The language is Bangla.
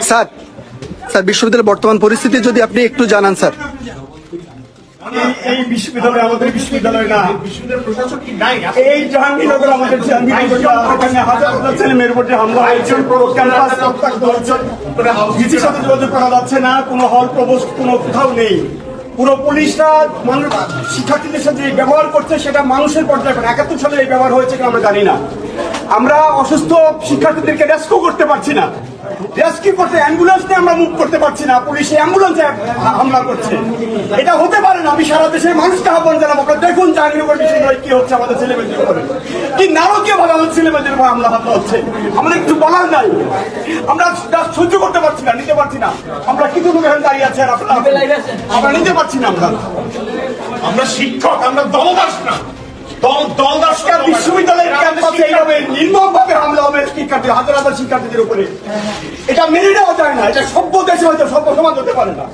স্যার স্যার বিশ্ববিদ্যালয়ের বর্তমান পরিস্থিতি যদি আপনি একটু জানান স্যার। এই- এই বিশ্ববিদ্যালয় আমাদের বিশ্ববিদ্যালয় না। বিশ্ববিদ্যালয় প্রশাসন কি নাই এই জাহাঙ্গীরনগর আমাদের হাজার হাজার ছেলে মেয়ের উপর হামলা হয়েছে পুরো ক্যাম্পাস রক্তাক্ত সাথে যোগাযোগ করা যাচ্ছে না কোনো হল প্রবোস্ট কোনো কোথাও নেই। পুরো পুলিশরা মানুষ শিক্ষার্থীদের সাথে ব্যবহার করছে সেটা মানুষের পর্যায়ে এখন একাত্তর সালে এই ব্যবহার হয়েছে কিনা আমরা জানি না। আমরা অসুস্থ শিক্ষার্থীদেরকে রেস্কিউ করতে পারছি না। রেস্কিউ করতে অ্যাম্বুলেন্স নিয়ে আমরা মুভ করতে পারছি না। পুলিশ অ্যাম্বুলেন্সে হামলা করছে। এটা হতে পারে না, আমি সারা দেশের মানুষকে আহ্বান জানাব দেখুন জাহাঙ্গীরনগর বিশ্ববিদ্যালয়ে কি হচ্ছে আমাদের ছেলেমেয়েদের উপরে। কি নারকীয় ভাবে আমাদের ছেলেমেয়েদের উপর হামলা হামলা হচ্ছে। আমাদের কিছু বলার নাই। আমরা সহ্য করতে পারছি না, নিতে পারছি না। আমরা কিছু লোক এখানে দাঁড়িয়ে আছি আর আমরা নিতে পারছি না আমরা। আমরা শিক্ষক, আমরা দলদাস না। দল দলদাস আজকাল বিশ্ববিদ্যালয়ের ক্যাম্পাসে এইভাবে নির্মম ভাবে হামলা হবে শিক্ষার্থী, হাজার হাজার শিক্ষার্থীদের উপরে। এটা মেনে নেওয়া যায় না, এটা সভ্য দেশে হয়তো সভ্য সমাজ হতে পারে না।